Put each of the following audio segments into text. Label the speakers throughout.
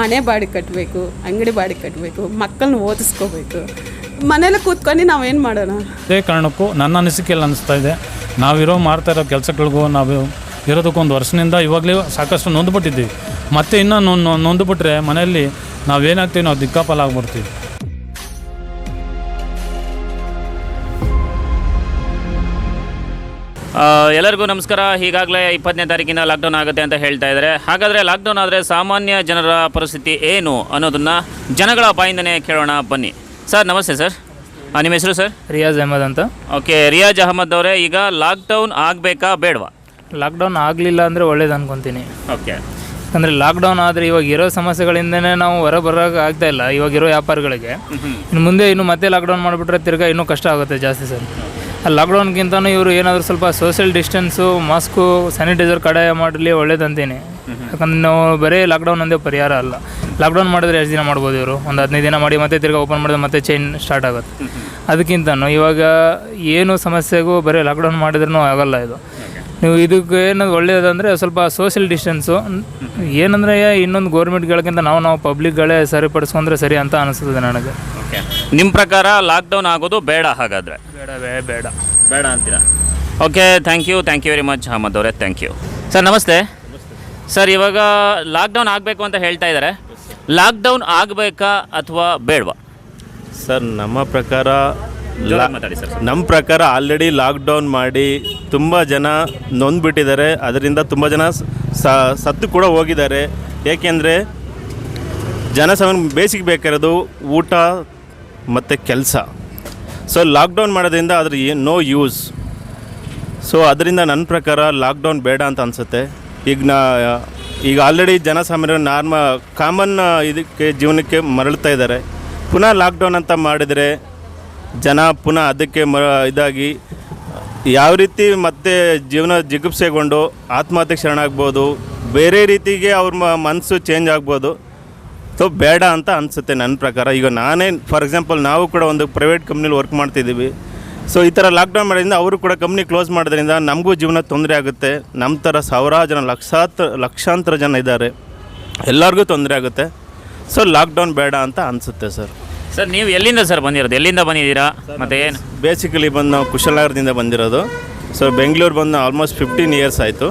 Speaker 1: ಮನೆ ಬಾಡಿಗೆ ಕಟ್ಟಬೇಕು ಅಂಗಡಿ ಬಾಡಿಗೆ ಕಟ್ಟಬೇಕು ಮಕ್ಕಳನ್ನ ಓದಿಸ್ಕೋಬೇಕು. ಮನೇಲಿ ಕೂತ್ಕೊಂಡು ನಾವೇನು ಮಾಡೋಣ?
Speaker 2: ಅದೇ ಕಾರಣಕ್ಕೂ ನನ್ನ ಅನಿಸಿಕೆಯಲ್ಲಿ ಅನಿಸ್ತಾ ಇದೆ. ನಾವಿರೋ ಮಾಡ್ತಾ ಇರೋ ಕೆಲಸಗಳಿಗೂ ನಾವು ಇರೋದಕ್ಕೊಂದು ವರ್ಷದಿಂದ ಇವಾಗಲೇ ಸಾಕಷ್ಟು ನೊಂದ್ಬಿಟ್ಟಿದ್ದೀವಿ. ಮತ್ತೆ ಇನ್ನೂ ನೊಂದು ನೊಂದ್ಬಿಟ್ರೆ ಮನೆಯಲ್ಲಿ ನಾವೇನಾಗ್ತೀವಿ ನಾವು ದಿಕ್ಕಾಪಾಲ
Speaker 3: ಎಲ್ಲರಿಗೂ ನಮಸ್ಕಾರ. ಈಗಾಗಲೇ ಇಪ್ಪತ್ತನೇ ತಾರೀಕಿನ ಲಾಕ್ಡೌನ್ ಆಗುತ್ತೆ ಅಂತ ಹೇಳ್ತಾ ಇದ್ದಾರೆ. ಹಾಗಾದರೆ ಲಾಕ್ಡೌನ್ ಆದರೆ ಸಾಮಾನ್ಯ ಜನರ ಪರಿಸ್ಥಿತಿ ಏನು ಅನ್ನೋದನ್ನು ಜನಗಳ ಬಾಯಿಂದನೇ ಕೇಳೋಣ. ಬನ್ನಿ. ಸರ್ ನಮಸ್ತೆ ಸರ್. ನಿಮ್ಮ ಹೆಸರು ಸರ್?
Speaker 4: ರಿಯಾಜ್ ಅಹಮದ್ ಅಂತ.
Speaker 3: ಓಕೆ ರಿಯಾಜ್ ಅಹಮದ್ ಅವರೇ ಈಗ ಲಾಕ್ಡೌನ್ ಆಗಬೇಕಾ ಬೇಡವಾ?
Speaker 4: ಲಾಕ್ಡೌನ್ ಆಗಲಿಲ್ಲ ಅಂದರೆ ಒಳ್ಳೇದು ಅನ್ಕೊತೀನಿ.
Speaker 3: ಓಕೆ.
Speaker 4: ಅಂದರೆ ಲಾಕ್ಡೌನ್ ಆದರೆ ಇವಾಗ ಇರೋ ಸಮಸ್ಯೆಗಳಿಂದನೇ ನಾವು ಹೊರ ಬರೋಕೆ ಆಗ್ತಾ ಇಲ್ಲ. ಇವಾಗ ಇರೋ ವ್ಯಾಪಾರಗಳಿಗೆ. ಇನ್ನು ಮುಂದೆ ಇನ್ನು ಮತ್ತೆ ಲಾಕ್ಡೌನ್ ಮಾಡಿಬಿಟ್ರೆ ತಿರ್ಗಾ ಇನ್ನೂ ಕಷ್ಟ ಆಗುತ್ತೆ ಜಾಸ್ತಿ ಸರ್. ಲಾಕ್ಡೌನ್ಗಿಂತನೂ ಇವರು ಏನಾದರೂ ಸ್ವಲ್ಪ ಸೋಷಿಯಲ್ ಡಿಸ್ಟೆನ್ಸು ಮಾಸ್ಕು ಸ್ಯಾನಿಟೈಸರ್ ಕಡ್ಡಾಯ ಮಾಡಲಿ ಒಳ್ಳೇದಂತೀನಿ. ಯಾಕಂದ್ರೆ ನಾವು ಬರೀ ಲಾಕ್ಡೌನ್ ಒಂದೇ ಪರಿಹಾರ ಅಲ್ಲ. ಲಾಕ್ಡೌನ್ ಮಾಡಿದ್ರೆ ಎಷ್ಟು ದಿನ ಮಾಡ್ಬೋದು ಇವರು? ಒಂದು ಹದಿನೈದು ದಿನ ಮಾಡಿ ಮತ್ತೆ ತಿರ್ಗಿ ಓಪನ್ ಮಾಡಿದ್ರೆ ಮತ್ತೆ ಚೈನ್ ಸ್ಟಾರ್ಟ್ ಆಗುತ್ತೆ. ಅದಕ್ಕಿಂತನೂ ಇವಾಗ ಏನು ಸಮಸ್ಯೆಗೂ ಬರೀ ಲಾಕ್ಡೌನ್ ಮಾಡಿದ್ರೂ ಆಗಲ್ಲ ಇದು. ನೀವು ಇದಕ್ಕೆ ಏನದು ಒಳ್ಳೆಯದಂದರೆ ಸ್ವಲ್ಪ ಸೋಷಿಯಲ್ ಡಿಸ್ಟೆನ್ಸು ಏನಂದರೆ ಇನ್ನೊಂದು ಗೌರ್ಮೆಂಟ್ಗಳಿಗಿಂತ ನಾವು ನಾವು ಪಬ್ಲಿಕ್ಗಳೇ ಸರಿಪಡಿಸ್ಕೊಂಡ್ರೆ ಸರಿ ಅಂತ ಅನಿಸ್ತದೆ ನನಗೆ.
Speaker 3: ನಿಮ್ಮ ಪ್ರಕಾರ ಲಾಕ್ಡೌನ್ ಆಗೋದು ಬೇಡ ಹಾಗಾದರೆ?
Speaker 4: ಬೇಡವೇ ಬೇಡ. ಬೇಡ
Speaker 3: ಅಂತೀರಾ? Okay thank you thank you very much Ahmed ಅವರೇ ಥ್ಯಾಂಕ್ ಯು ಸರ್ ನಮಸ್ತೆ. ಸರ್ ಇವಾಗ ಲಾಕ್ಡೌನ್ ಆಗಬೇಕು ಅಂತ ಹೇಳ್ತಾ ಇದ್ದಾರೆ ಲಾಕ್ಡೌನ್ ಆಗಬೇಕಾ ಅಥವಾ ಬೇಡವಾ?
Speaker 5: ಸರ್ ನಮ್ಮ ಪ್ರಕಾರ
Speaker 3: ಜೋರಾಗಿ ಮಾತಾಡಿ ಸರ್
Speaker 5: ನಮ್ಮ ಪ್ರಕಾರ ಆಲ್ರೆಡಿ ಲಾಕ್ಡೌನ್ ಮಾಡಿ ತುಂಬ ಜನ ನೊಂದ್ಬಿಟ್ಟಿದ್ದಾರೆ. ಅದರಿಂದ ತುಂಬ ಜನ ಸ- ಸತ್ತು ಕೂಡ ಹೋಗಿದ್ದಾರೆ. ಏಕೆಂದರೆ ಜನಸಾಮಾನ್ಯ ಬೇಸಿಗೆ ಬೇಕಿರೋದು ಊಟ ಮತ್ತು ಕೆಲಸ. ಸೊ ಲಾಕ್ಡೌನ್ ಮಾಡೋದ್ರಿಂದ ಅದ್ರ ನೋ ಯೂಸ್ ಸೊ ಅದರಿಂದ ನನ್ನ ಪ್ರಕಾರ ಲಾಕ್ಡೌನ್ ಬೇಡ ಅಂತ ಅನಿಸುತ್ತೆ. ಈಗ ನಾ ಈಗ ಆಲ್ರೆಡಿ ಜನಸಾಮಾನ್ಯರು ನಾರ್ಮ ಕಾಮನ್ ಇದಕ್ಕೆ ಜೀವನಕ್ಕೆ ಮರಳ್ತಾ ಇದ್ದಾರೆ. ಪುನಃ ಲಾಕ್ಡೌನ್ ಅಂತ ಮಾಡಿದರೆ ಜನ ಪುನಃ ಅದಕ್ಕೆ ಮ ಇದಾಗಿ, ಯಾವ ರೀತಿ ಮತ್ತೆ ಜೀವನ ಜಿಗುಪ್ಸೆಗೊಂಡು ಆತ್ಮಹತ್ಯೆ ಶರಣಾಗ್ಬೋದು, ಬೇರೆ ರೀತಿಗೆ ಅವ್ರ ಮನಸ್ಸು ಚೇಂಜ್ ಆಗ್ಬೋದು. ಸೊ ಬೇಡ ಅಂತ ಅನಿಸುತ್ತೆ ನನ್ನ ಪ್ರಕಾರ. ಈಗ ನಾನೇ ಫಾರ್ ಎಕ್ಸಾಂಪಲ್ ನಾವು ಕೂಡ ಒಂದು ಪ್ರೈವೇಟ್ ಕಂಪ್ನಿಲಿ ವರ್ಕ್ ಮಾಡ್ತಿದ್ದೀವಿ. ಸೊ ಈ ಥರ ಲಾಕ್ಡೌನ್ ಮಾಡೋದ್ರಿಂದ ಅವರು ಕೂಡ ಕಂಪ್ನಿ ಕ್ಲೋಸ್ ಮಾಡೋದ್ರಿಂದ ನಮಗೂ ಜೀವನ ತೊಂದರೆ ಆಗುತ್ತೆ. ನಮ್ಮ ಥರ ಸಾವಿರಾರು ಜನ ಲಕ್ಷಾಂತರ ಲಕ್ಷಾಂತರ ಜನ ಇದ್ದಾರೆ. ಎಲ್ಲರಿಗೂ ತೊಂದರೆ ಆಗುತ್ತೆ. ಸೊ ಲಾಕ್ಡೌನ್ ಬೇಡ ಅಂತ ಅನಿಸುತ್ತೆ ಸರ್
Speaker 3: ಸರ್ ನೀವು ಎಲ್ಲಿಂದ ಸರ್ ಬಂದಿರೋದು? ಎಲ್ಲಿಂದ ಬಂದಿದ್ದೀರಾ? ಮತ್ತೆ ಏನು?
Speaker 5: ಬೇಸಿಕಲಿ ಬಂದು ನಾವು ಕುಶಲನಗರದಿಂದ ಬಂದಿರೋದು. ಸೊ ಬೆಂಗಳೂರು ಬಂದು ಆಲ್ಮೋಸ್ಟ್ ಫಿಫ್ಟೀನ್ ಇಯರ್ಸ್ ಆಯಿತು.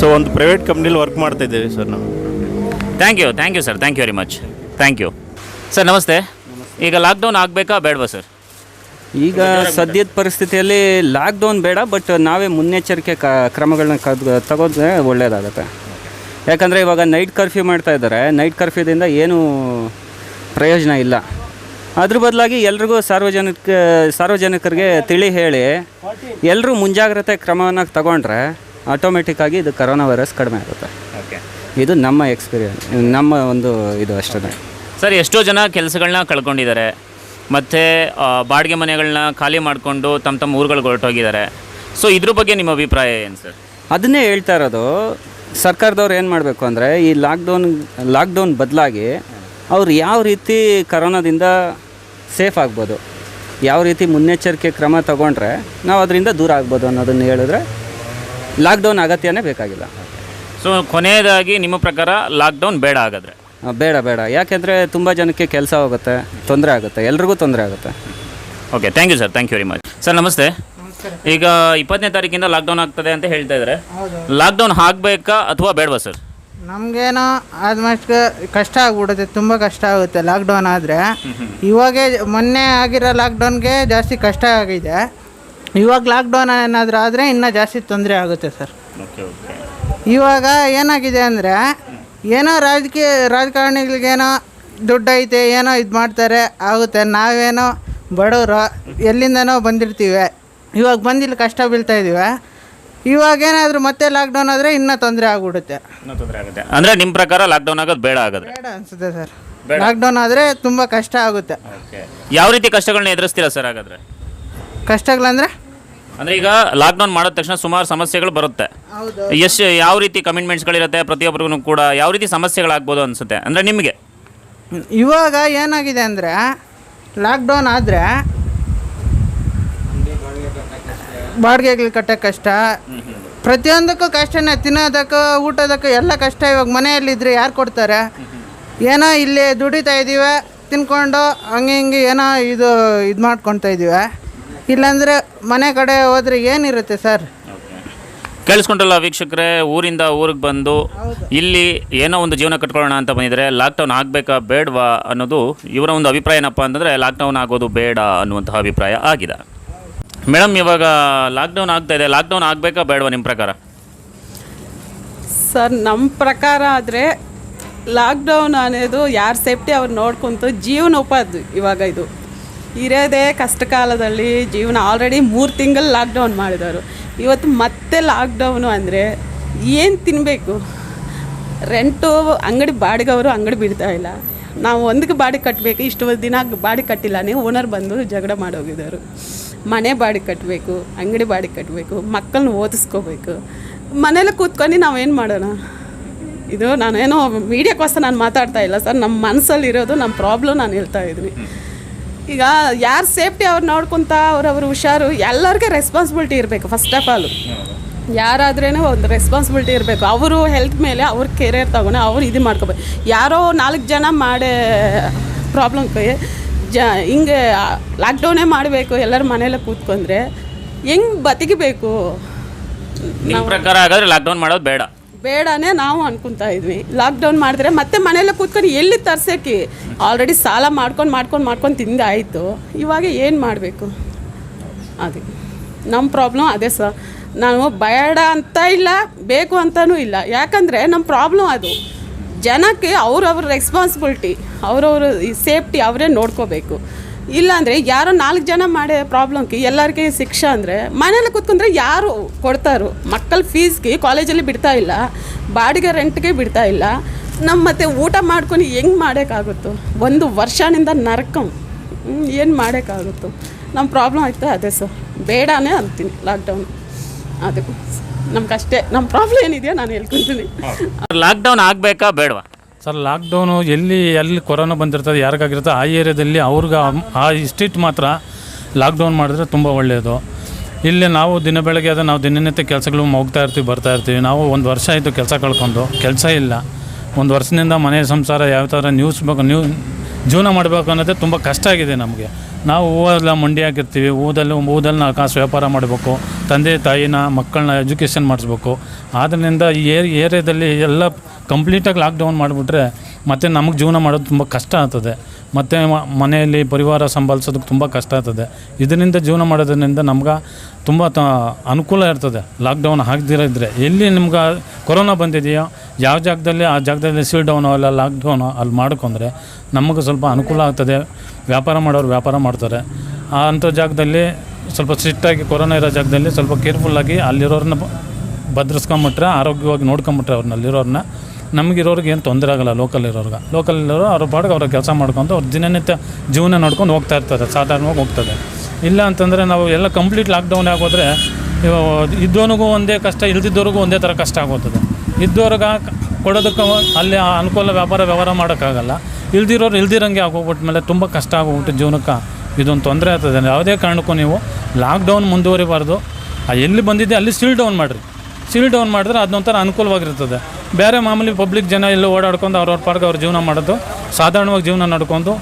Speaker 5: ಸೊ ಒಂದು ಪ್ರೈವೇಟ್ ಕಂಪ್ನಿಲಿ ವರ್ಕ್ ಮಾಡ್ತಾಯಿದ್ದೀವಿ ಸರ್ ನಾವು.
Speaker 3: Thank you thank you sir thank you very much thank you sir ನಮಸ್ತೆ. ಈಗ ಲಾಕ್ಡೌನ್ ಆಗಬೇಕಾ ಬೇಡವಾ ಸರ್
Speaker 6: ಈಗ ಸದ್ಯದ ಪರಿಸ್ಥಿತಿಯಲ್ಲಿ ಲಾಕ್ಡೌನ್ ಬೇಡ ಬಟ್ ನಾವೇ ಮುನ್ನೆಚ್ಚರಿಕೆ ಕ ಕ್ರಮಗಳನ್ನ ಕದ್ ತಗೋದ್ರೆ ಒಳ್ಳೆಯದಾಗುತ್ತೆ ಯಾಕಂದರೆ ಇವಾಗ ನೈಟ್ ಕರ್ಫ್ಯೂ ಮಾಡ್ತಾ ಇದ್ದಾರೆ. ನೈಟ್ ಕರ್ಫ್ಯೂದಿಂದ ಏನೂ ಪ್ರಯೋಜನ ಇಲ್ಲ. ಅದ್ರ ಬದಲಾಗಿ ಎಲ್ರಿಗೂ ಸಾರ್ವಜನಿಕ ಸಾರ್ವಜನಿಕರಿಗೆ ತಿಳಿ ಹೇಳಿ ಎಲ್ಲರೂ ಮುಂಜಾಗ್ರತೆ ಕ್ರಮವನ್ನು ತಗೊಂಡ್ರೆ ಆಟೋಮೆಟಿಕ್ಕಾಗಿ ಇದು ಕರೋನಾ ವೈರಸ್ ಕಡಿಮೆ ಆಗುತ್ತೆ.
Speaker 3: ಓಕೆ
Speaker 6: ಇದು ನಮ್ಮ ಎಕ್ಸ್ಪೀರಿಯನ್ಸ್ ನಮ್ಮ ಒಂದು ಇದು ಅಷ್ಟೇ.
Speaker 3: ಸರ್ ಎಷ್ಟೋ ಜನ ಕೆಲಸಗಳನ್ನ ಕಳ್ಕೊಂಡಿದ್ದಾರೆ. ಮತ್ತು ಬಾಡಿಗೆ ಮನೆಗಳನ್ನ ಖಾಲಿ ಮಾಡಿಕೊಂಡು ತಮ್ಮ ತಮ್ಮ ಊರುಗಳಿಗೆ ಹೊರಟೋಗಿದ್ದಾರೆ. ಸೊ ಇದ್ರ ಬಗ್ಗೆ ನಿಮ್ಮ ಅಭಿಪ್ರಾಯ ಏನು ಸರ್?
Speaker 6: ಅದನ್ನೇ ಹೇಳ್ತಾ ಇರೋದು ಸರ್ಕಾರದವ್ರು ಏನು ಮಾಡಬೇಕು ಅಂದರೆ ಈ ಲಾಕ್ಡೌನ್ ಲಾಕ್ಡೌನ್ ಬದಲಾಗಿ ಅವ್ರು ಯಾವ ರೀತಿ ಕರೋನಾದಿಂದ ಸೇಫ್ ಆಗ್ಬೋದು ಯಾವ ರೀತಿ ಮುನ್ನೆಚ್ಚರಿಕೆ ಕ್ರಮ ತಗೊಂಡ್ರೆ ನಾವು ಅದರಿಂದ ದೂರ ಆಗ್ಬೋದು ಅನ್ನೋದನ್ನು ಹೇಳಿದ್ರೆ ಲಾಕ್ಡೌನ್ ಅಗತ್ಯನೇ ಬೇಕಾಗಿಲ್ಲ.
Speaker 3: ಸೊ ಕೊನೆಯದಾಗಿ ನಿಮ್ಮ ಪ್ರಕಾರ ಲಾಕ್ಡೌನ್ ಬೇಡ ಹಾಗಾದರೆ?
Speaker 6: ಆ, ಬೇಡ ಬೇಡ. ಯಾಕೆಂದರೆ ತುಂಬ ಜನಕ್ಕೆ ಕೆಲಸ ಹೋಗುತ್ತೆ ತೊಂದರೆ ಆಗುತ್ತೆ ಎಲ್ರಿಗೂ ತೊಂದರೆ ಆಗುತ್ತೆ.
Speaker 3: Okay thank you sir thank you very much sir ನಮಸ್ತೆ. ಈಗ ಇಪ್ಪತ್ತನೇ ತಾರೀಕಿಂದ ಲಾಕ್ಡೌನ್ ಆಗ್ತದೆ ಅಂತ ಹೇಳ್ತಾ ಇದ್ದಾರೆ ಲಾಕ್ಡೌನ್ ಆಗಬೇಕಾ ಅಥವಾ ಬೇಡವಾ ಸರ್
Speaker 7: ನಮಗೇನೋ ಆಲ್ಮೋಸ್ಟ್ ಕಷ್ಟ ಆಗ್ಬಿಡುತ್ತೆ ತುಂಬ ಕಷ್ಟ ಆಗುತ್ತೆ ಲಾಕ್ಡೌನ್ ಆದರೆ. ಇವಾಗೇ ಮೊನ್ನೆ ಆಗಿರೋ ಲಾಕ್ಡೌನ್ಗೆ ಜಾಸ್ತಿ ಕಷ್ಟ ಆಗಿದೆ. ಇವಾಗ ಲಾಕ್ಡೌನ್ ಏನಾದರೂ ಆದರೆ ಇನ್ನೂ ಜಾಸ್ತಿ ತೊಂದರೆ ಆಗುತ್ತೆ ಸರ್
Speaker 3: ಓಕೆ ಓಕೆ
Speaker 7: ಇವಾಗ ಏನಾಗಿದೆ ಅಂದರೆ ಏನೋ ರಾಜಕೀಯ ರಾಜಕಾರಣಿಗಳಿಗೇನೋ ದುಡ್ಡು ಐತೆ ಏನೋ ಇದು ಮಾಡ್ತಾರೆ ಆಗುತ್ತೆ. ನಾವೇನೋ ಬಡವರು ಎಲ್ಲಿಂದನೋ ಬಂದಿರ್ತೀವಿ. ಇವಾಗ ಬಂದಿಲ್ಲ ಕಷ್ಟ ಬೀಳ್ತಾ ಇದ್ದೀವಿ ಇವಾಗ ಏನಾದರೂ ಮತ್ತೆ ಲಾಕ್ಡೌನ್ ಆದರೆ ಇನ್ನೂ ತೊಂದರೆ ಆಗ್ಬಿಡುತ್ತೆ.
Speaker 3: ತೊಂದರೆ ಆಗುತ್ತೆ. ಅಂದರೆ ನಿಮ್ಮ ಪ್ರಕಾರ ಲಾಕ್ಡೌನ್ ಆಗೋದು ಬೇಡ ಆಗೋದು
Speaker 7: ಬೇಡ ಅನಿಸುತ್ತೆ ಸರ್. ಲಾಕ್ಡೌನ್ ಆದರೆ ತುಂಬ ಕಷ್ಟ ಆಗುತ್ತೆ.
Speaker 3: ಯಾವ ರೀತಿ ಕಷ್ಟಗಳನ್ನ ಎದುರಿಸ್ತೀರಾ ಸರ್ ಹಾಗಾದ್ರೆ?
Speaker 7: ಕಷ್ಟಗಳಂದ್ರೆ
Speaker 3: ಅಂದರೆ ಈಗ ಲಾಕ್ಡೌನ್ ಮಾಡಿದ ತಕ್ಷಣ ಸುಮಾರು ಸಮಸ್ಯೆಗಳು ಬರುತ್ತೆ. ಎಷ್ಟು ಯಾವ ರೀತಿ ಕಮಿಟ್ಮೆಂಟ್ಸ್ಗಳಿರುತ್ತೆ ಪ್ರತಿಯೊಬ್ಬರಿಗೂ ಕೂಡ ಯಾವ ರೀತಿ ಸಮಸ್ಯೆಗಳಾಗ್ಬೋದು ಅನಿಸುತ್ತೆ? ಅಂದರೆ ನಿಮಗೆ?
Speaker 7: ಇವಾಗ ಏನಾಗಿದೆ ಅಂದರೆ ಲಾಕ್ಡೌನ್ ಆದರೆ ಬಾಡಿಗೆಗಳು ಕಟ್ಟೋ ಕಷ್ಟ. ಪ್ರತಿಯೊಂದಕ್ಕೂ ಕಷ್ಟನೇ ತಿನ್ನೋದಕ್ಕೂ ಊಟದಕ್ಕೂ ಎಲ್ಲ ಕಷ್ಟ. ಇವಾಗ ಮನೆಯಲ್ಲಿದ್ದರೆ ಯಾರು ಕೊಡ್ತಾರೆ? ಏನೋ ಇಲ್ಲಿ ದುಡಿತಾ ಇದ್ದೀವಿ ತಿನ್ಕೊಂಡು ಹಂಗೆ ಹಿಂಗೆ ಏನೋ ಇದು ಇದು ಮಾಡ್ಕೊತಾ ಇದ್ದೀವಿ ಇಲ್ಲಾಂದರೆ ಮನೆ ಕಡೆ ಹೋದ್ರೆ ಏನಿರುತ್ತೆ ಸರ್?
Speaker 3: ಕೇಳಿಸ್ಕೊಂಡಲ್ಲ ವೀಕ್ಷಕರೇ ಊರಿಂದ ಊರಿಗೆ ಬಂದು ಇಲ್ಲಿ ಏನೋ ಒಂದು ಜೀವನ ಕಟ್ಕೊಳ್ಳೋಣ ಅಂತ ಬಂದಿದ್ದಾರೆ ಲಾಕ್ಡೌನ್ ಆಗಬೇಕಾ ಬೇಡವಾ ಅನ್ನೋದು ಇವರ ಒಂದು ಅಭಿಪ್ರಾಯ ಏನಪ್ಪ ಅಂತಂದರೆ ಲಾಕ್ಡೌನ್ ಆಗೋದು ಬೇಡ ಅನ್ನುವಂತಹ ಅಭಿಪ್ರಾಯ ಆಗಿದೆ. ಮೇಡಮ್ ಇವಾಗ ಲಾಕ್ಡೌನ್ ಆಗ್ತಾ ಇದೆ. ಲಾಕ್ಡೌನ್ ಆಗಬೇಕಾ ಬೇಡವಾ ನಿಮ್ಮ ಪ್ರಕಾರ?
Speaker 1: ಸರ್ ನಮ್ಮ ಪ್ರಕಾರ ಆದರೆ ಲಾಕ್ಡೌನ್ ಅನ್ನೋದು ಯಾರ ಸೇಫ್ಟಿ ಅವ್ರು ನೋಡ್ಕೊಂತು ಜೀವನೋಪಾಧಿ ಇವಾಗ ಇದು. ಇರೋದೇ ಕಷ್ಟ ಕಾಲದಲ್ಲಿ ಜೀವನ. ಆಲ್ರೆಡಿ ಮೂರು ತಿಂಗಳು ಲಾಕ್ಡೌನ್ ಮಾಡಿದವರು. ಇವತ್ತು ಮತ್ತೆ ಲಾಕ್ಡೌನು ಅಂದರೆ ಏನು ತಿನ್ನಬೇಕು ರೆಂಟು ಅಂಗಡಿ ಬಾಡಿಗೆವರು ಅಂಗಡಿ ಬಿಡ್ತಾ ಇಲ್ಲ. ನಾವು ಒಂದಕ್ಕೆ ಬಾಡಿಗೆ ಕಟ್ಟಬೇಕು ಇಷ್ಟು ದಿನ ಬಾಡಿ ಕಟ್ಟಿಲ್ಲ. ನೀವು ಓನರ್ ಬಂದು ಜಗಳ ಮಾಡೋಗಿದ್ದಾರೆ ಮನೆ ಬಾಡಿ ಕಟ್ಟಬೇಕು ಅಂಗಡಿ ಬಾಡಿ ಕಟ್ಟಬೇಕು ಮಕ್ಕಳನ್ನ ಓದಿಸ್ಕೋಬೇಕು. ಮನೇಲಿ ಕೂತ್ಕೊಂಡು ನಾವೇನು ಮಾಡೋಣ? ಇದು ನಾನೇನೋ ಮೀಡಿಯಾಕ್ಕೋಸ್ಕರ ನಾನು ಮಾತಾಡ್ತಾ ಇಲ್ಲ ಸರ್. ನಮ್ಮ ಮನಸ್ಸಲ್ಲಿರೋದು ನಮ್ಮ ಪ್ರಾಬ್ಲಮ್ ನಾನು ಹೇಳ್ತಾ ಇದ್ದೀನಿ. ಈಗ ಯಾರು ಸೇಫ್ಟಿ ಅವ್ರು ನೋಡ್ಕೊಂತ ಅವ್ರವ್ರ ಹುಷಾರು ಎಲ್ಲರಿಗೆ ರೆಸ್ಪಾನ್ಸಿಬಿಲಿಟಿ ಇರಬೇಕು ಫಸ್ಟ್ ಆಫ್ ಆಲ್ ಯಾರಾದ್ರೇನೋ ಒಂದು ರೆಸ್ಪಾನ್ಸಿಬಿಲಿಟಿ ಇರಬೇಕು. ಅವರು ಹೆಲ್ತ್ ಮೇಲೆ ಅವ್ರ ಕೆರಿಯರ್ ತಗೊಂಡು ಅವ್ರು ಇದು ಮಾಡ್ಕೋಬೇಕು. ಯಾರೋ ನಾಲ್ಕು ಜನ ಮಾಡೇ ಪ್ರಾಬ್ಲಮ್ಗೆ ಜ ಹಿಂಗೆ ಲಾಕ್ಡೌನೇ ಮಾಡಬೇಕು ಎಲ್ಲರ ಮನೆಯಲ್ಲೇ ಕೂತ್ಕೊಂಡ್ರೆ ಹೆಂಗೆ ಬತಿಗಿಬೇಕು?
Speaker 3: ನಿಮ್ಮ ಪ್ರಕಾರ ಹಾಗಾದರೆ ಲಾಕ್ಡೌನ್ ಮಾಡೋದು ಬೇಡ.
Speaker 1: ಬೇಡನೇ ನಾವು ಅನ್ಕೊಂತಾ ಇದ್ವಿ. ಲಾಕ್ಡೌನ್ ಮಾಡಿದ್ರೆ ಮತ್ತೆ ಮನೆಯಲ್ಲೇ ಕೂತ್ಕೊಂಡು ಎಲ್ಲಿ ತರ್ಸೋಕ್ಕೆ? ಆಲ್ರೆಡಿ ಸಾಲ ಮಾಡ್ಕೊಂಡು ಮಾಡ್ಕೊಂಡು ಮಾಡ್ಕೊಂಡು ತಿಂದ ಆಯಿತು ಇವಾಗ ಏನು ಮಾಡಬೇಕು? ಅದೇ. ನಮ್ಮ ಪ್ರಾಬ್ಲಮ್ ಅದೇ ಸರ್ ನಾನು ಬೇಡ ಅಂತ ಇಲ್ಲ, ಬೇಕು ಅಂತಲೂ ಇಲ್ಲ. ಯಾಕಂದರೆ ನಮ್ಮ ಪ್ರಾಬ್ಲಮ್ ಅದು. ಜನಕ್ಕೆ ಅವ್ರವ್ರ ರೆಸ್ಪಾನ್ಸಿಬಿಲಿಟಿ ಅವರವ್ರ ಸೇಫ್ಟಿ ಅವರೇ ನೋಡ್ಕೋಬೇಕು. ಇಲ್ಲಾಂದರೆ ಯಾರೋ ನಾಲ್ಕು ಜನ ಮಾಡೇ ಪ್ರಾಬ್ಲಮ್ಗೆ ಎಲ್ಲರಿಗೆ ಶಿಕ್ಷೆ ಅಂದರೆ ಮನೇಲಿ ಕೂತ್ಕೊಂಡ್ರೆ ಯಾರು ಕೊಡ್ತಾರೋ? ಮಕ್ಕಳ ಫೀಸ್ಗೆ ಕಾಲೇಜಲ್ಲಿ ಬಿಡ್ತಾ ಇಲ್ಲ, ಬಾಡಿಗೆ ರೆಂಟ್ಗೆ ಬಿಡ್ತಾ ಇಲ್ಲ. ನಮ್ಮ ಮತ್ತೆ ಊಟ ಮಾಡ್ಕೊಂಡು ಹೆಂಗೆ ಮಾಡೋಕ್ಕಾಗುತ್ತೋ? ಒಂದು ವರ್ಷನಿಂದ ನರಕಂ. ಏನು ಮಾಡೋಕ್ಕಾಗುತ್ತೋ? ನಮ್ಮ ಪ್ರಾಬ್ಲಮ್ ಆಯ್ತು ಅದೇ ಸರ್ ಬೇಡನೇ ಅಂತೀನಿ ಲಾಕ್ಡೌನ್ ಅದು ನಮ್ಗಷ್ಟೇ. ನಮ್ಮ ಪ್ರಾಬ್ಲಮ್ ಏನಿದೆಯೋ ನಾನು ಹೇಳ್ಕೊತೀನಿ.
Speaker 3: ಲಾಕ್ಡೌನ್ ಆಗಬೇಕಾ, ಬೇಡವಾ?
Speaker 2: ಸರ್ ಲಾಕ್ಡೌನು ಎಲ್ಲಿ ಎಲ್ಲಿ ಕೊರೋನಾ ಬಂದಿರ್ತದೆ ಯಾರಿಗಾಗಿರ್ತದೆ ಆ ಏರಿಯಾದಲ್ಲಿ ಅವ್ರಿಗೆ, ಆ- ಸ್ಟ್ರೀಟ್ ಮಾತ್ರ ಲಾಕ್ಡೌನ್ ಮಾಡಿದ್ರೆ ತುಂಬ ಒಳ್ಳೆಯದು ಇಲ್ಲಿ ನಾವು ದಿನ ಬೆಳಗ್ಗೆ ಅದ ನಾವು ದಿನನಿತ್ಯ ಕೆಲಸಗಳು ಹೋಗ್ತಾ ಇರ್ತೀವಿ, ಬರ್ತಾ ಇರ್ತೀವಿ. ನಾವು ಒಂದು ವರ್ಷ ಆಯಿತು ಕೆಲಸ ಕಳ್ಕೊಂಡು, ಕೆಲಸ ಇಲ್ಲ. ಒಂದು ವರ್ಷದಿಂದ ಮನೆ ಸಂಸಾರ ಯಾವ ಥರ ನ್ಯೂಸ್ ಬೇಕು ನ್ಯೂ ಜೀವನ ಮಾಡಬೇಕು ಅನ್ನೋದೇ ತುಂಬ ಕಷ್ಟ ಆಗಿದೆ ನಮಗೆ. ನಾವು ಹೂವೆಲ್ಲ ಮಂಡಿ ಹಾಕಿರ್ತೀವಿ, ಹೂದಲ್ಲಿ ಹೂದಲ್ಲಿ ನಾವು ಕಾಸು ವ್ಯಾಪಾರ ಮಾಡಬೇಕು, ತಂದೆ ತಾಯಿನ ಮಕ್ಕಳನ್ನ ಎಜುಕೇಷನ್ ಮಾಡಿಸ್ಬೇಕು. ಆದ್ದರಿಂದ ಈ ಏರ್, ಏರಿಯಾದಲ್ಲಿ ಎಲ್ಲ ಕಂಪ್ಲೀಟಾಗಿ ಲಾಕ್ಡೌನ್ ಮಾಡಿಬಿಟ್ರೆ ಮತ್ತು ನಮಗೆ ಜೀವನ ಮಾಡೋದು ತುಂಬ ಕಷ್ಟ ಆಗ್ತದೆ. ಮತ್ತು ಮನೆಯಲ್ಲಿ ಪರಿವಾರ ಸಂಭಾಲಿಸೋದಕ್ಕೆ ತುಂಬ ಕಷ್ಟ ಆಗ್ತದೆ. ಇದರಿಂದ ಜೀವನ ಮಾಡೋದ್ರಿಂದ ನಮ್ಗೆ ತುಂಬ ತ, ಅನುಕೂಲ ಇರ್ತದೆ. ಲಾಕ್ಡೌನ್ ಆಗದಿರೋದ್ರೆ ಎಲ್ಲಿ ನಿಮ್ಗೆ ಕೊರೋನಾ ಬಂದಿದೆಯೋ, ಯಾವ ಜಾಗದಲ್ಲಿ, ಆ ಜಾಗದಲ್ಲಿ ಸೀಲ್ ಡೌನೋ ಅಲ್ಲ ಲಾಕ್ಡೌನೋ ಅಲ್ಲಿ ಮಾಡ್ಕೊಂಡ್ರೆ ನಮಗೆ ಸ್ವಲ್ಪ ಅನುಕೂಲ ಆಗ್ತದೆ. ವ್ಯಾಪಾರ ಮಾಡೋರು ವ್ಯಾಪಾರ ಮಾಡ್ತಾರೆ. ಅಂಥ ಜಾಗದಲ್ಲಿ ಸ್ವಲ್ಪ ಸ್ಟ್ರಿಕ್ಟಾಗಿ ಕೊರೋನಾ ಇರೋ ಜಾಗದಲ್ಲಿ ಸ್ವಲ್ಪ ಕೇರ್ಫುಲ್ಲಾಗಿ ಅಲ್ಲಿರೋರನ್ನ ಭದ್ರಿಸ್ಕೊಂಬಿಟ್ರೆ, ಆರೋಗ್ಯವಾಗಿ ನೋಡ್ಕೊಂಬಿಟ್ರೆ ಅವ್ರನ್ನ ಅಲ್ಲಿರೋರನ್ನ ನಮಗಿರೋರಿಗೆ ಏನು ತೊಂದರೆ ಆಗಲ್ಲ ಲೋಕಲ್ ಇರೋರ್ಗೆ. ಲೋಕಲ್ ಇರೋರು ಅವ್ರ ಪಾಡಿಗೆ ಅವ್ರ ಕೆಲಸ ಮಾಡ್ಕೊಂಡು ಅವ್ರ ದಿನನಿತ್ಯ ಜೀವನ ನೋಡ್ಕೊಂಡು ಹೋಗ್ತಾ ಇರ್ತಾರೆ, ಸಾಧಾರಣವಾಗಿ ಹೋಗ್ತದೆ ಇಲ್ಲ ಅಂತಂದರೆ ನಾವು ಎಲ್ಲ ಕಂಪ್ಲೀಟ್ ಲಾಕ್ಡೌನ್ ಆಗೋದ್ರೆ ಇದ್ದೋನಿಗೂ ಒಂದೇ ಕಷ್ಟ ಇಲ್ದಿದ್ದವ್ರಿಗೂ ಒಂದೇ ಥರ ಕಷ್ಟ ಆಗೋಗ್ತದೆ ಇದ್ದವ್ರಿಗೆ ಕೊಡೋದಕ್ಕೆ ಅಲ್ಲಿ ಅನುಕೂಲ ವ್ಯಾಪಾರ ವ್ಯವಹಾರ ಮಾಡೋಕ್ಕಾಗಲ್ಲ. ಇಲ್ದಿರೋರು ಇಲ್ದಿರಂಗೆ ಆಗೋಗ್ಬಿಟ್ಮೇಲೆ ತುಂಬ ಕಷ್ಟ ಆಗೋಗ್ಬಿಟ್ಟು ಜೀವನಕ್ಕೆ ಇದೊಂದು ತೊಂದರೆ ಆಗ್ತದೆ. ಯಾವುದೇ ಕಾರಣಕ್ಕೂ ನೀವು ಲಾಕ್ಡೌನ್ ಮುಂದುವರಿಬಾರ್ದು. ಎಲ್ಲಿ ಬಂದಿದೆ ಅಲ್ಲಿ ಸೀಲ್ ಡೌನ್ ಮಾಡಿರಿ. ಸೀಲ್ ಡೌನ್ ಮಾಡಿದ್ರೆ ಅದೊಂಥರ ಅನುಕೂಲವಾಗಿರ್ತದೆ. ಬೇರೆ ಮಾಮೂಲಿ ಪಬ್ಲಿಕ್ ಜನ ಎಲ್ಲ ಓಡಾಡ್ಕೊಂಡು ಅವ್ರವ್ರ ಪಾರ್ಕ್ ಅವ್ರ ಜೀವನ ಮಾಡೋದು. ಸಾಧಾರಣವಾಗಿ ಜೀವನ ನಡ್ಕೊಂಡು,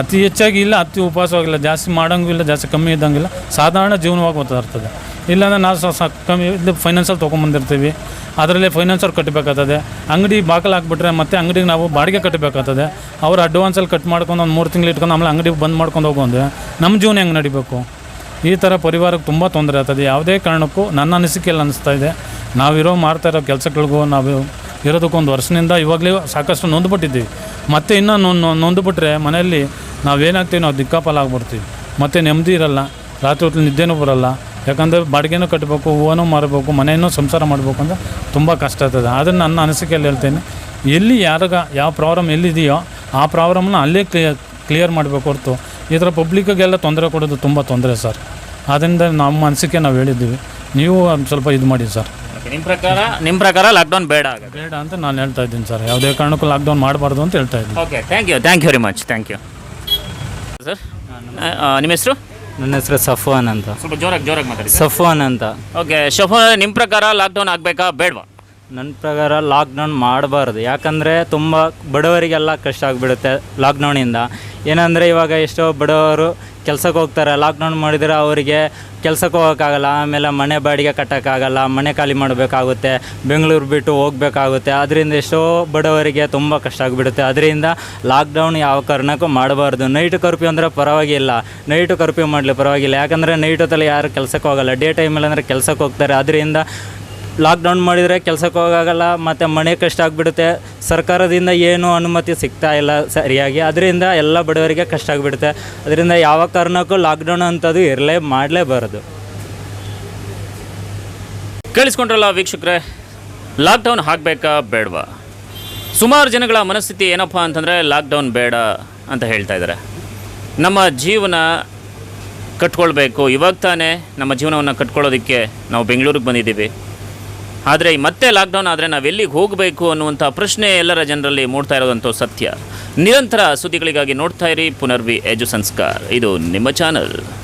Speaker 2: ಅತಿ ಹೆಚ್ಚಾಗಿ ಇಲ್ಲ, ಅತಿ ಉಪವಾಸವಾಗಿಲ್ಲ, ಜಾಸ್ತಿ ಮಾಡೋಂಗೂ ಇಲ್ಲ, ಜಾಸ್ತಿ ಕಮ್ಮಿ ಇದ್ದಂಗಿಲ್ಲ, ಸಾಧಾರಣ ಜೀವನವಾಗಿ ಓದ್ತಾ ಇರ್ತದೆ. ಇಲ್ಲಾಂದ್ರೆ ನಾವು ಸ ಕಮ್ಮಿ, ಇದು ಫೈನಾನ್ಸಲ್ಲಿ ತೊಗೊಂಬಂದಿರ್ತೀವಿ ಅದರಲ್ಲೇ ಫೈನಾನ್ಸವ್ರು ಕಟ್ಟಬೇಕಾಗ್ತದೆ ಅಂಗಡಿ ಬಾಕಲು ಹಾಕ್ಬಿಟ್ರೆ ಮತ್ತೆ ಅಂಗಡಿಗೆ ನಾವು ಬಾಡಿಗೆ ಕಟ್ಟಬೇಕಾಗ್ತದೆ ಅವ್ರು ಅಡ್ವಾನ್ಸಲ್ಲಿ ಕಟ್ ಮಾಡ್ಕೊಂಡು ಒಂದು ಮೂರು ತಿಂಗಳು ಇಟ್ಕೊಂಡು ಆಮೇಲೆ ಅಂಗಡಿಗೆ ಬಂದ್ ಮಾಡ್ಕೊಂಡು ಹೋಗೋಂದ್ರೆ ನಮ್ಮ ಜೀವನ ಹೆಂಗೆ ನಡಿಬೇಕು? ಈ ಥರ ಪರಿವಾರಕ್ಕೆ ತುಂಬ ತೊಂದರೆ ಆಗ್ತದೆ. ಯಾವುದೇ ಕಾರಣಕ್ಕೂ ನನ್ನ ಅನಿಸಿಕೆಯಲ್ಲಿ ಅನ್ನಿಸ್ತಾ ಇದೆ. ನಾವಿರೋ ಮಾಡ್ತಾ ಇರೋ ಕೆಲಸಗಳಿಗೂ ನಾವು ಇರೋದಕ್ಕೆ ಒಂದು ವರ್ಷದಿಂದ ಇವಾಗಲೇ ಸಾಕಷ್ಟು ನೊಂದ್ಬಿಟ್ಟಿದ್ದೀವಿ. ಮತ್ತೆ ಇನ್ನೂ ನೊಂದು ಬಿಟ್ಟರೆ ಮನೆಯಲ್ಲಿ ನಾವೇನಾಗ್ತೀವಿ ನಾವು ದಿಕ್ಕಾಪಾಲ ಆಗ್ಬಿಡ್ತೀವಿ ಮತ್ತು ನೆಮ್ಮದಿ ಇರಲ್ಲ, ರಾತ್ರಿ ಹೊತ್ತು ನಿದ್ದೆನೂ ಬರಲ್ಲ. ಯಾಕಂದರೆ ಬಾಡಿಗೆನೂ ಕಟ್ಟಬೇಕು, ಹೂವನೂ ಮಾರಬೇಕು ಮನೆಯೂ ಸಂಸಾರ ಮಾಡಬೇಕು ಅಂದರೆ ತುಂಬ ಕಷ್ಟ ಆಗ್ತದೆ. ಅದನ್ನು ನನ್ನ ಅನಿಸಿಕೆಯಲ್ಲಿ ಹೇಳ್ತೇನೆ, ಎಲ್ಲಿ ಯಾರಾಗ ಯಾವ ಪ್ರಾಬ್ಲಮ್ ಎಲ್ಲಿದೆಯೋ ಆ ಪ್ರಾಬ್ಲಮ್ನ ಅಲ್ಲೇ ಕ್ಲಿಯರ್ ಕ್ಲಿಯರ್ ಮಾಡಬೇಕು ಹೊರತು ಈ ಥರ ಪಬ್ಲಿಕ್ಕಿಗೆಲ್ಲ ತೊಂದರೆ ಕೊಡೋದು ತುಂಬ ತೊಂದರೆ ಸರ್. ಆದ್ದರಿಂದ ನಮ್ಮ ಅನಿಸಿಕೆ ನಾವು ಹೇಳಿದ್ದೀವಿ. ನೀವು ಸ್ವಲ್ಪ ಇದು ಮಾಡಿ ಸರ್.
Speaker 3: ನಿಮ್ಮ ಪ್ರಕಾರ? ನಿಮ್ಮ ಪ್ರಕಾರ ಲಾಕ್ಡೌನ್ ಬೇಡ ಆಗುತ್ತೆ
Speaker 2: ಬೇಡ ಅಂತ ನಾನು ಹೇಳ್ತಾ ಇದ್ದೀನಿ ಸರ್. ಯಾವುದೇ ಕಾರಣಕ್ಕೂ ಲಾಕ್ಡೌನ್ ಮಾಡಬಾರ್ದು ಅಂತ ಹೇಳ್ತಾ ಇದ್ದೀನಿ.
Speaker 3: Okay thank you thank you very much thank you sir ನಿಮ್ಮ ಹೆಸರು?
Speaker 8: ನನ್ನ ಹೆಸರು ಸಫ್ವಾನ್ ಅಂತ.
Speaker 3: ಸ್ವಲ್ಪ ಜೋರಾಗಿ ಜೋರಾಗಿ ಮಾತಾಡಿ
Speaker 8: ಸಫ್ವಾನ್ ಅಂತ.
Speaker 3: ಓಕೆ ಸಫ್ವಾನ್ ನಿಮ್ಮ ಪ್ರಕಾರ ಲಾಕ್ಡೌನ್ ಆಗಬೇಕಾ ಬೇಡವಾ?
Speaker 8: ನನ್ನ ಪ್ರಕಾರ ಲಾಕ್ಡೌನ್ ಮಾಡಬಾರ್ದು. ಯಾಕಂದರೆ ತುಂಬ ಬಡವರಿಗೆಲ್ಲ ಕಷ್ಟ ಆಗಿಬಿಡುತ್ತೆ ಲಾಕ್ಡೌನಿಂದ ಏನಂದರೆ ಇವಾಗ ಎಷ್ಟೋ ಬಡವರು ಕೆಲಸಕ್ಕೆ ಹೋಗ್ತಾರೆ ಲಾಕ್ಡೌನ್ ಮಾಡಿದರೆ ಅವರಿಗೆ ಕೆಲಸಕ್ಕೆ ಹೋಗೋಕ್ಕಾಗಲ್ಲ, ಆಮೇಲೆ ಮನೆ ಬಾಡಿಗೆ ಕಟ್ಟೋಕ್ಕಾಗಲ್ಲ, ಮನೆ ಖಾಲಿ ಮಾಡಬೇಕಾಗುತ್ತೆ, ಬೆಂಗಳೂರು ಬಿಟ್ಟು ಹೋಗಬೇಕಾಗುತ್ತೆ. ಅದರಿಂದ ಎಷ್ಟೋ ಬಡವರಿಗೆ ತುಂಬ ಕಷ್ಟ ಆಗಿಬಿಡುತ್ತೆ. ಅದರಿಂದ ಲಾಕ್ಡೌನ್ ಯಾವ ಕಾರಣಕ್ಕೂ ಮಾಡಬಾರ್ದು. ನೈಟ್ ಕರ್ಫ್ಯೂ ಅಂದರೆ ಪರವಾಗಿಲ್ಲ. ನೈಟು ಕರ್ಫ್ಯೂ ಮಾಡಲಿ ಪರವಾಗಿಲ್ಲ. ಯಾಕಂದರೆ ನೈಟ್ ಹೊತ್ತಲ್ಲಿ ಯಾರು ಕೆಲಸಕ್ಕೆ ಹೋಗಲ್ಲ. ಡೇ ಟೈಮಲ್ಲಿ ಅಂದರೆ ಕೆಲಸಕ್ಕೆ ಹೋಗ್ತಾರೆ. ಅದರಿಂದ ಲಾಕ್ಡೌನ್ ಮಾಡಿದರೆ ಕೆಲಸಕ್ಕೆ ಹೋಗೋಲ್ಲ ಮತ್ತು ಮನೆ ಕಷ್ಟ ಆಗಿಬಿಡುತ್ತೆ. ಸರ್ಕಾರದಿಂದ ಏನು ಅನುಮತಿ ಸಿಗ್ತಾ ಇಲ್ಲ ಸರಿಯಾಗಿ. ಅದರಿಂದ ಎಲ್ಲ ಬಡವರಿಗೆ ಕಷ್ಟ ಆಗಿಬಿಡುತ್ತೆ. ಅದರಿಂದ ಯಾವ ಕಾರಣಕ್ಕೂ ಲಾಕ್ಡೌನ್ ಅಂಥದ್ದು ಇರಲೇ ಮಾಡಲೇಬಾರದು.
Speaker 3: ಕೇಳಿಸ್ಕೊಂಡ್ರಲ್ಲ ವೀಕ್ಷಕರೇ, ಲಾಕ್ಡೌನ್ ಹಾಕಬೇಕಾ ಬೇಡವಾ? ಸುಮಾರು ಜನಗಳ ಮನಸ್ಥಿತಿ ಏನಪ್ಪ ಅಂತಂದರೆ ಲಾಕ್ಡೌನ್ ಬೇಡ ಅಂತ ಹೇಳ್ತಾ ಇದ್ದಾರೆ. ನಮ್ಮ ಜೀವನ ಕಟ್ಕೊಳ್ಬೇಕು. ಇವಾಗ ತಾನೇ ನಮ್ಮ ಜೀವನವನ್ನು ಕಟ್ಕೊಳ್ಳೋದಕ್ಕೆ ನಾವು ಬೆಂಗಳೂರಿಗೆ ಬಂದಿದ್ದೀವಿ. ಆದರೆ ಮತ್ತೆ ಲಾಕ್ಡೌನ್ ಆದರೆ ನಾವು ಎಲ್ಲಿಗೆ ಹೋಗಬೇಕು ಅನ್ನುವಂಥ ಪ್ರಶ್ನೆ ಎಲ್ಲರ ಜನರಲ್ಲಿ ಮೂಡ್ತಾ ಇರೋದಂಥ ಸತ್ಯ. ನಿರಂತರ ಸುದ್ದಿಗಳಿಗಾಗಿ ನೋಡ್ತಾ ಇರಿ. ಪುನರ್ವಿ ಎಜು ಸಂಸ್ಕಾರ. ಇದು ನಿಮ್ಮ ಚಾನಲ್